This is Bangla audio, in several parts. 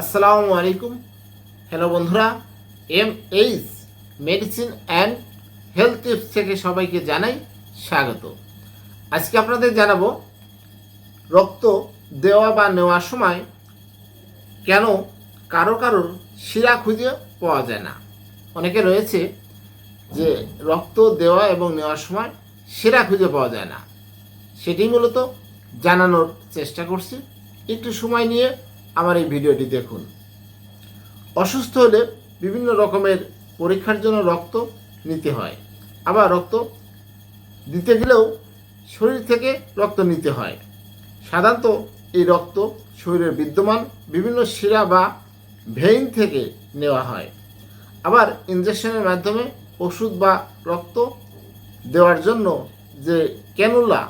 আসসালামু আলাইকুম। হ্যালো বন্ধুরা, M H medicine and health tips থেকে সবাইকে জানাই স্বাগত। আজকে আপনাদের জানাব, রক্ত দেওয়া বা নেওয়ার সময় কেন কারও কারোর শিরা খুঁজে পাওয়া যায় না? অনেকে রয়েছে যে রক্ত দেওয়া এবং নেওয়ার সময় শিরা খুঁজে পাওয়া যায় না। সেটি মূলত জানানোর চেষ্টা করছি। একটু সময় নিয়ে আমার এই ভিডিওটি দেখুন। অসুস্থ হলে বিভিন্ন রকমের পরীক্ষার জন্য রক্ত নিতে হয়। আবার রক্ত দিতে গেলেও শরীর থেকে রক্ত নিতে হয়। সাধারণত এই রক্ত শরীরের বিদ্যমান বিভিন্ন শিরা বা ভেইন থেকে নেওয়া হয়। আবার ইঞ্জেকশনের মাধ্যমে ওষুধ বা রক্ত দেওয়ার জন্য যে ক্যানুলা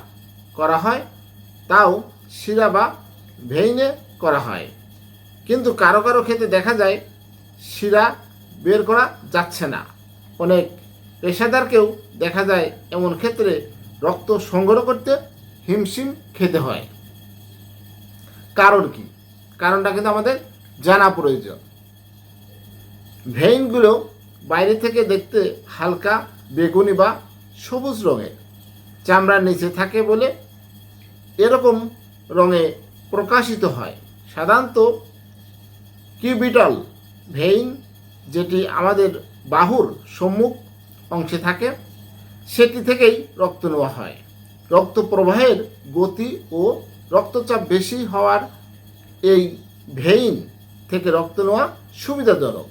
করা হয়, তাও শিরা বা ভেইনে করা হয়। কিন্তু কারও কারও ক্ষেত্রে দেখা যায়, শিরা বের করা যাচ্ছে না। অনেক পেশাদারকেও দেখা যায় এমন ক্ষেত্রে রক্ত সংগ্রহ করতে হিমশিম খেতে হয়। কারণ কি? কারণটা কিন্তু আমাদের জানা প্রয়োজন। ভেইনগুলো বাইরে থেকে দেখতে হালকা বেগুনি বা সবুজ রঙের। চামড়ার নিচে থাকে বলে এরকম রঙে প্রকাশিত হয়। সাধারণত কিউবিটল ভেইন যেটি আমাদের বাহুর সম্মুখ অংশে থাকে, সেটি থেকেই রক্ত নেওয়া হয়। রক্ত প্রবাহের গতি ও রক্তচাপ বেশি হওয়ার এই ভেইন থেকে রক্ত নেওয়া সুবিধাজনক।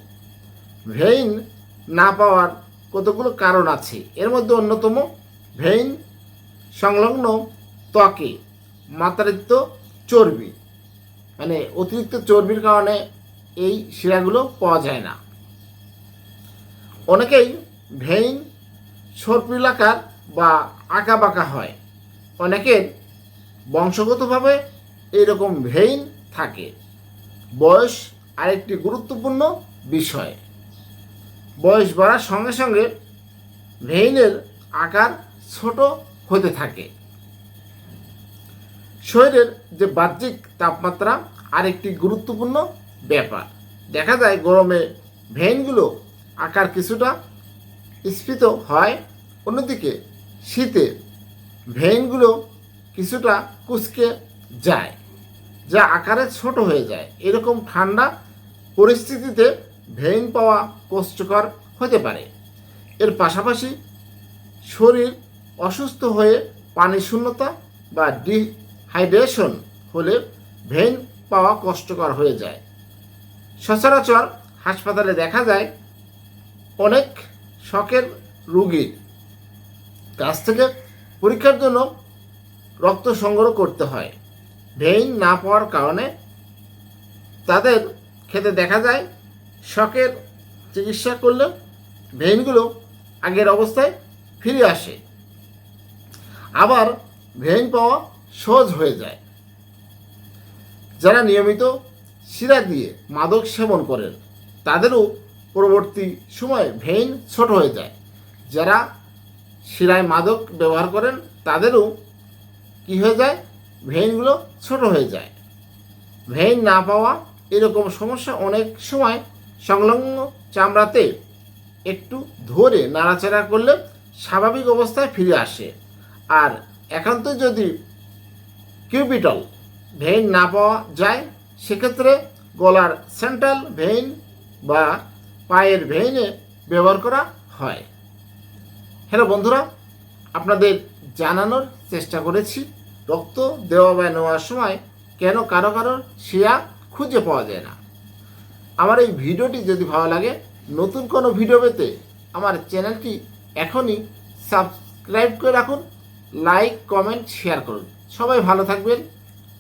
ভেইন না পাওয়ার কতগুলো কারণ আছে? এর মধ্যে অন্যতম ভেইন সংলগ্ন ত্বকে মাত্রাতিরিক্ত চর্বি। মানে অতিরিক্ত চর্বির কারণে এই শিরাগুলো পাওয়া যায় না। অনেকেই ভেইন, সর্পিলাকার বা আঁকা বাঁকা হয়। অনেকের বংশগতভাবে এইরকম ভেইন থাকে। বয়স আরেকটি গুরুত্বপূর্ণ বিষয়। বয়স বাড়ার সঙ্গে সঙ্গে ভেইনের আকার ছোট হতে থাকে। শরীরের যে বাহ্যিক তাপমাত্রা আরেকটি গুরুত্বপূর্ণ ব্যাপার। দেখা যায় গরমে ভেইনগুলো আকার কিছুটা স্ফীত হয়, অন্যদিকে শীতে ভেইনগুলো কিছুটা কুচকে যায়, যা আকারে ছোট হয়ে যায়। এরকম ঠান্ডা পরিস্থিতিতে ভেইন পাওয়া কষ্টকর হতে পারে। এর পাশাপাশি শরীর অসুস্থ হয়ে পানি শূন্যতা বা ডিহাইড্রেশন হলে ভেইন পাওয়া কষ্টকর হয়ে যায়। সচরাচর হাসপাতালে দেখা যায় অনেক শখের রুগীর কাছ থেকে পরীক্ষার জন্য রক্ত সংগ্রহ করতে হয়। ভেইন না পাওয়ার কারণে তাদের ক্ষেত্রে দেখা যায় শখের চিকিৎসা করলে ভেইনগুলো আগের অবস্থায় ফিরে আসে। আবার ভেইন পাওয়া সহজ হয়ে যায়। যারা নিয়মিত শিরা দিয়ে মাদক সেবন করেন, তাদেরও পরবর্তী সময়ে ভেইন ছোট হয়ে যায়। যারা শিরায় মাদক ব্যবহার করেন, তাদেরও কি হয়ে যায়? ভেইনগুলো ছোট হয়ে যায়। ভেইন না পাওয়া এরকম সমস্যা অনেক সময় সংলগ্ন চামড়াতে একটু ধরে নাড়াচাড়া করলে স্বাভাবিক অবস্থায় ফিরে আসে। আর একান্ত যদি কিউবিটল ভেইন না পাওয়া যায়, সেক্ষেত্রে গলার সেন্ট্রাল ভেইন বা পায়ের ভেইনে ব্যবহার করা হয়। হ্যালো বন্ধুরা, আপনাদের জানানোর চেষ্টা করেছি, রক্ত দেওয়া বা নেওয়ার সময় কেন কারও কারও শিয়া খুঁজে পাওয়া যায় না। আমার এই ভিডিওটি যদি ভালো লাগে, নতুন কোনো ভিডিও পেতে আমার চ্যানেলটি এখনই সাবস্ক্রাইব করে রাখুন, লাইক, কমেন্ট, শেয়ার করুন। সবাই ভালো থাকবেন।